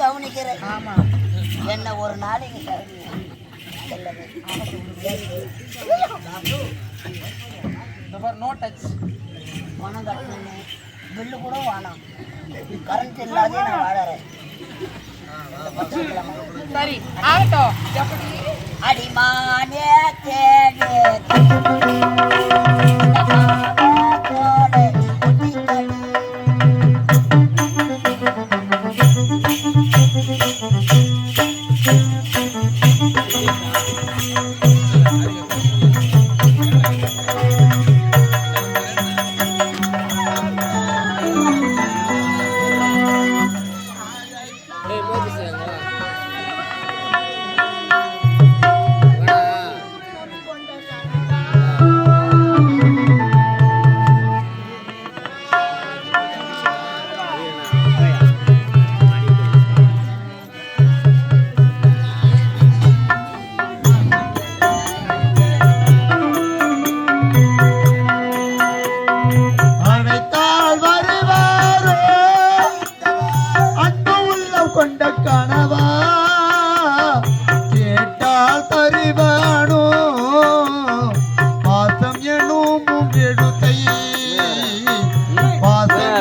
கவனிக்கிறேன். ஆமா. என்ன ஒரு நாளைக்கு நோ டச் பணம் கட்டணுமே பில்லு கூட வேணாம். கரண்ட் இல்லாதே நான் வாழறேன். சரி ஆகட்டும். அடிமானே தேடி. கேட்டால் பறிவானோ பாசம் எனும் முன்றெடுத்தை பாசம்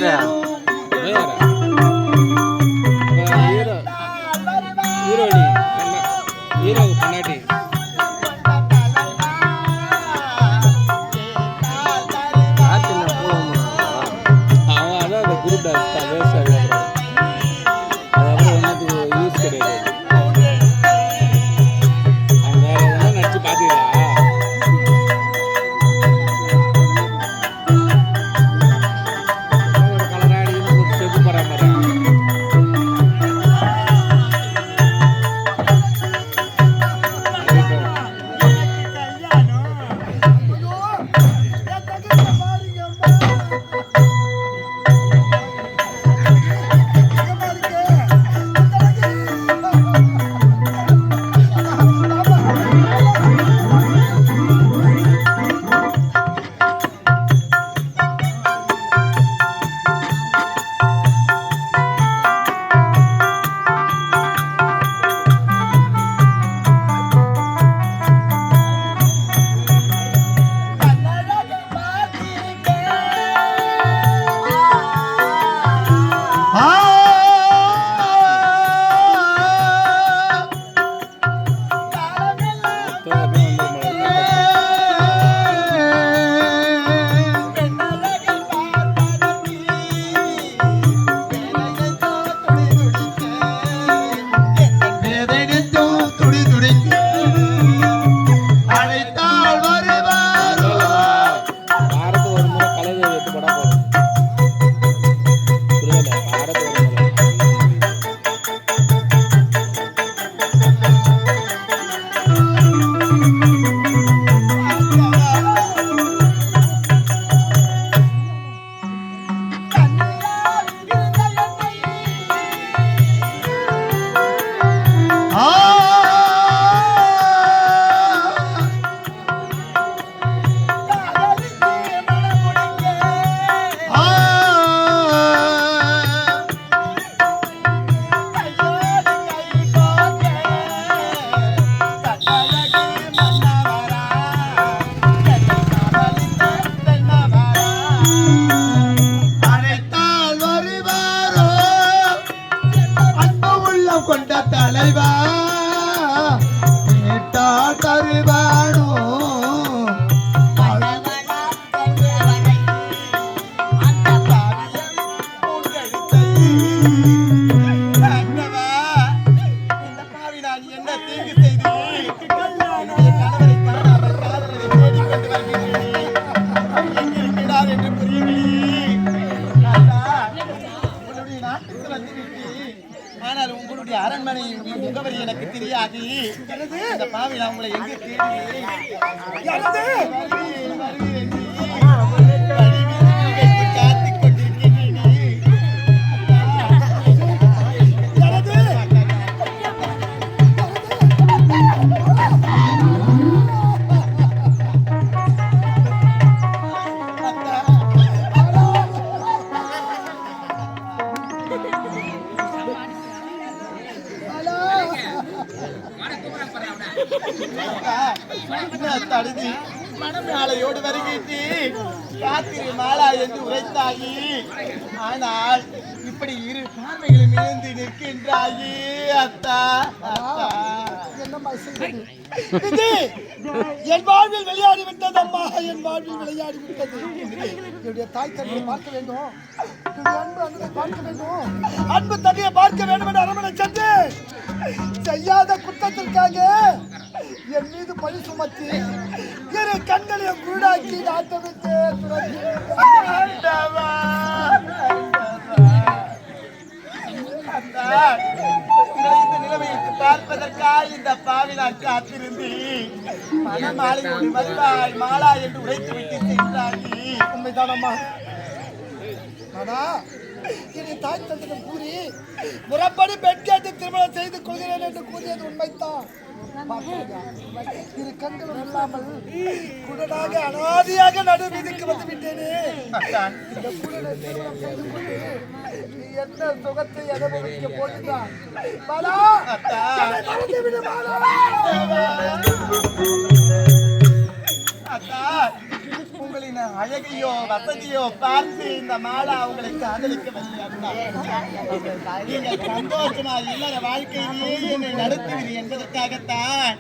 பண்ணாட்டி அவன் அதான் அந்த குரூப் டான்ஸ் தான் அது பாவில அவங்களை எங்க தேடி? தடுதி மனமாலையோடு வருகிட்டு ராத்திரி மாலா என்று உரைத்தாயி. ஆனால் இப்படி இரு பார்வைகளும் இழந்து நிற்கின்றாயி. அத்தா என் வாழ்வில் விளையாடி விட்டது அம்மா. என் வாழ்வில் விளையாடி விட்டது என்னுடைய தாய் தந்தையை பார்க்க வேண்டும். அன்பு அண்ணனை பார்க்க வேண்டும். அன்பு தந்தையை பார்க்க வேண்டும் என்று அரமனை சென்று செய்யாத குற்றத்திற்காக என் மீது பழி சுமத்தி இரு கண்களையும் குருடாக்கி நாட்டமிட்டு ஆண்டவா, அத்தா, இந்த நிலைமைக்கு பார்ப்பதற்காக இந்த பாவி நான் காத்திருந்தேன் மனமாலையோடு வருவாய் மாலா என்று உரைத்து விட்டு சென்றாயி உண்மைதானம்மா ஆனா இனி தாய் தந்திரம் கூறி முறப்படி பெண் கேட்டு திருமணம் செய்து கொள்கிறேன் என்று கூறியது உண்மைதான் பார்த்தாயா? இரு கண்களும் இல்லாமல் குடனாக அனாதியாக நடு விதிக்கு வந்து விட்டேனே. இந்த குடனை திருமணம் செய்து கொண்டு நீ என்ன சுகத்தை அனுபவிக்க போட்டுதான் பாலா! மறந்து விடு பாலா! அத்தா, உங்களின் அழகையோ வசதியோ பார்த்து இந்த மாலா உங்களை காதலிக்கவில்லை. நீங்கள் சந்தோஷமா இல்லற வாழ்க்கையிலேயே என்னை நடத்துவீர் என்பதற்காகத்தான்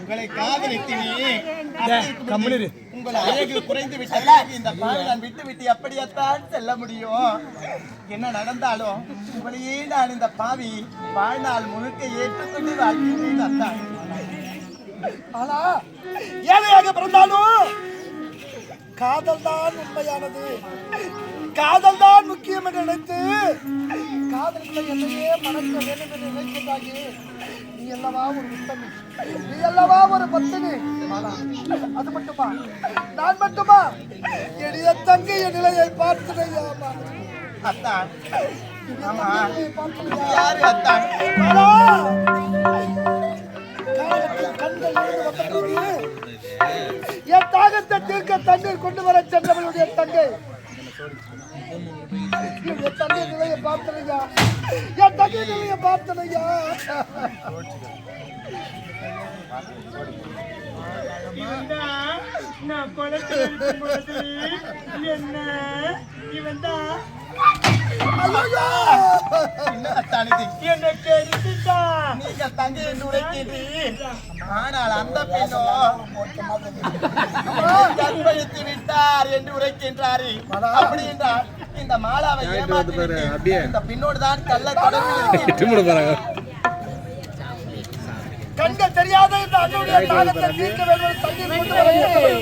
உங்களை காதலித்தேன். அதற்கு உங்கள் அழகு குறைந்து விட்டதாக இந்த பாவை நான் விட்டு விட்டு எப்படியத்தான் செல்ல முடியும்? என்ன நடந்தாலும் உங்களையே நான் இந்த பாவி வாழ்நாள் முழுக்க ஏற்றுக்கொண்டு அத்தான் ஆனா ஏழையாக பிறந்தாலும் காதல் தான் உண்மையானது. காதல் தான் முக்கியம் என்று நினைத்து காதலுக்குள்ள என்னையே மணக்க வேண்டும் என்று நினைப்பதாகி நீ அல்லவா ஒரு உத்தமி நீ அல்லவா ஒரு பத்தினி? அது மட்டுமா? நான் மட்டுமா? எளிய தங்கை என் நிலையை பார்த்துடையாமா அத்தான். ஆமா. யாரு அத்தான்? என் தாகத்தை தீர்க்க தண்ணீர் கொண்டு வர சென்றவளுடைய தங்கை. என்னுடைய தங்கை நிலையை பார்த்தனையா? என் தங்கை நிலையை பார்த்தனையா? நான் குளத்துல இருக்கும்போது என்ன? இவன் தான் என்ன கெடுத்துட்டான் ஆனால் அந்த பெண்ணோ கற்பழித்து விட்டார் என்று உரைக்கின்றாரே. அப்படி என்றால் இந்த மாலாவை ஏமாற்றி. இந்த பெண்ணோடு தான் கள்ள பாருங்க. கண்கள் தெரியாத இந்த அண்ணுடைய தாகத்தை தீர்க்க வேண்டும். தண்ணீர் கொண்டு.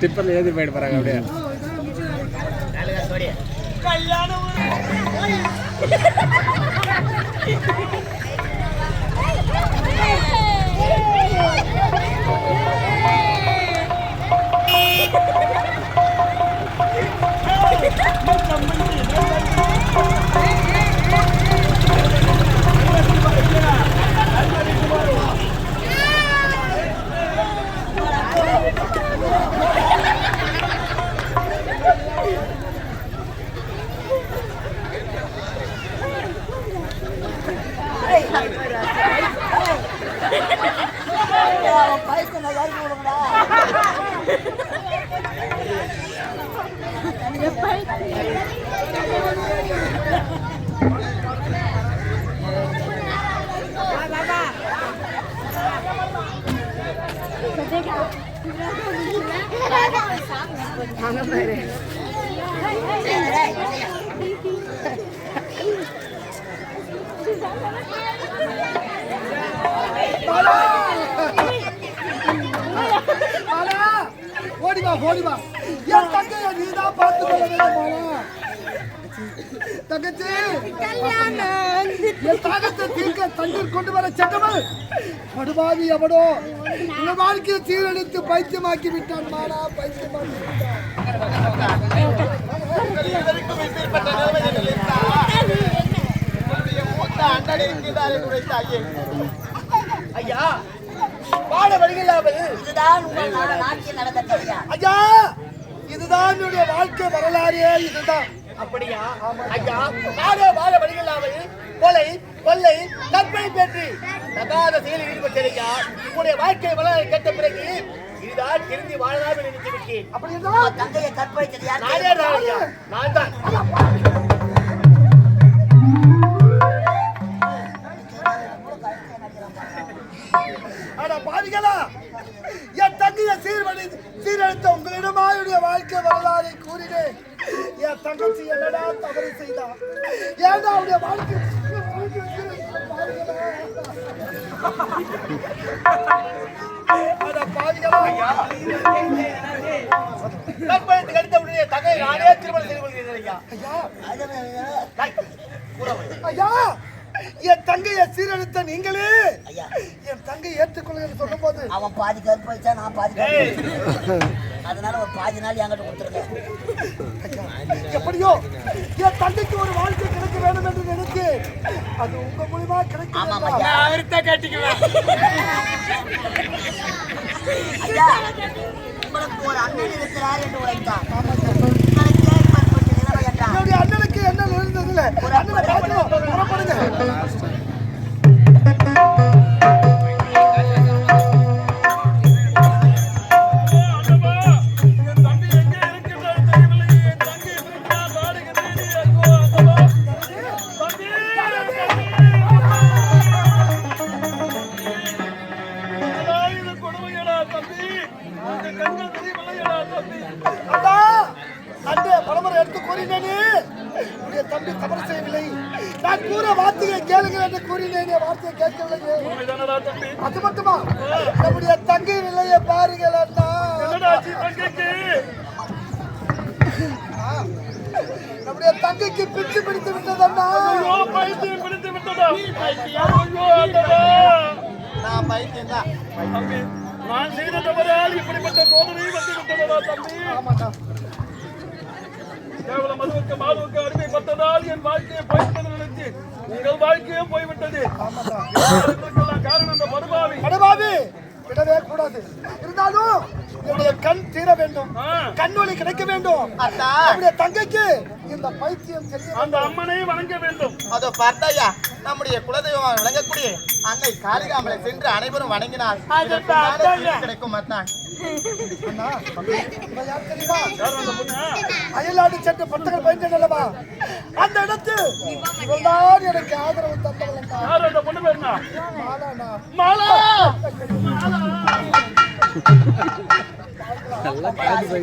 டிப்பர்ல ஏறி போயிட்டு பாருங்க அப்படியே. கல்யாணம். มันจำไม่ผิดไม่จำ மாலா, ஓடி வா ஓடி வா என் தங்கைய நீ தான் பார்த்து கொள்ள வேண்டும் தங்கச்சி. என் தாகத்தை தீர்க்க தண்ணீர் கொண்டு வர சென்றவள் படுபாவி எவனோ இந்த வாழ்க்கையை சீரழித்து பைத்தியமாக்கி விட்டான் மாறா பைத்தியமாக்கி விட்டான். ஐயா வாழ வழிகளாமல் இதுதான் உங்கள் நாட்டில் நடந்த கல்யாணம் ஐயா இதுதான் என்னுடைய வாழ்க்கை வரலாறே இதுதான். அப்படியா? ஐயா வாழ வாழ வழிகளாமல் கொலை கொள்ளை கற்பனை பேற்றி தகாத செயலில் ஈடுபட்டிருக்கா உங்களுடைய வாழ்க்கை வளர கேட்ட பிறகு இதுதான் திரும்பி வாழலாம் என்று விட்டேன். அப்படி தங்கையை கற்பழித்தது யார் நானே தான் கற்பழித்து கடித்தவுடனே தங்கை நானே திருமணம் செய்து கொள்கிறேன் ஐயா. ஐயா. ஐயா என் தங்கையை சீரழித்த நீங்களே ஐயா. என் தங்கை ஏற்றுக்கொள்ளுங்க சொல்லும் போது அவன் பாதி கற்பழிச்சா நான் பாதி. அதனால ஒரு பாதி நாள் என்கிட்ட கொடுத்துருங்க. எப்படியோ என் தங்கைக்கு ஒரு வாழ்க்கை கிடைக்க வேண்டும் என்று நினைத்து அது உங்க மூலியமா கிடைக்க ஆமாம் வேண்டாம். ஐயா. அவர்த்த கட்டிக்குவேன். ஐயா. உங்களுக்கு ஒரு அண்ணன் இருக்கிறார் என்று என்னுடைய அண்ணனுக்கு என்ன இருந்தது இல்ல ஒரு அண்ணனை புறப்படுங்க. நம்முடைய தங்கைக்கு பிச்சு பிடித்து விட்டது அண்ணா ஐயோ பைத்தியம் பிடித்து விட்டதா? நான் பைத்தியம். தான். நான் செய்த தவறால் இப்படிப்பட்ட சோதனை வந்து விட்டதா தம்பி? ஆமாண்ணா. கேவலம் மதுவுக்கு மாதுவுக்கு அடிமைப்பட்டதால் என் வாழ்க்கையை போய்விட்டது நினைச்சு உங்கள் வாழ்க்கையும் போய்விட்டது. காரணம் அந்த மதுபாவி படுபாவி. விடவே கூடாது. இருந்தாலும் என்னுடைய கண் தீர வேண்டும். ஆ, கண் ஒளி கிடைக்க வேண்டும். அத்தா. நம்முடைய தங்கைக்கு இந்த பைத்தியம் தெரிய அந்த அம்மனை வணங்க வேண்டும். அதோ பார்த்தாயா நம்முடைய குலதெய்வமாக விளங்கக்கூடிய அன்னை காளிகாமலை சென்று அனைவரும் வணங்கினால் மேலே கிடைக்கும் அத்தான் அண்ணா, இவன் யார் தெரியுமா? யார் அந்த பொண்ணு? அயல்நாடு சென்று பட்டங்கள் பயின்றேன் அல்லவா? அந்த இடத்தில் இவள்தான் எனக்கு ஆதரவு தந்தவள் மாலாண்ணா. மாலா! நல்லா காது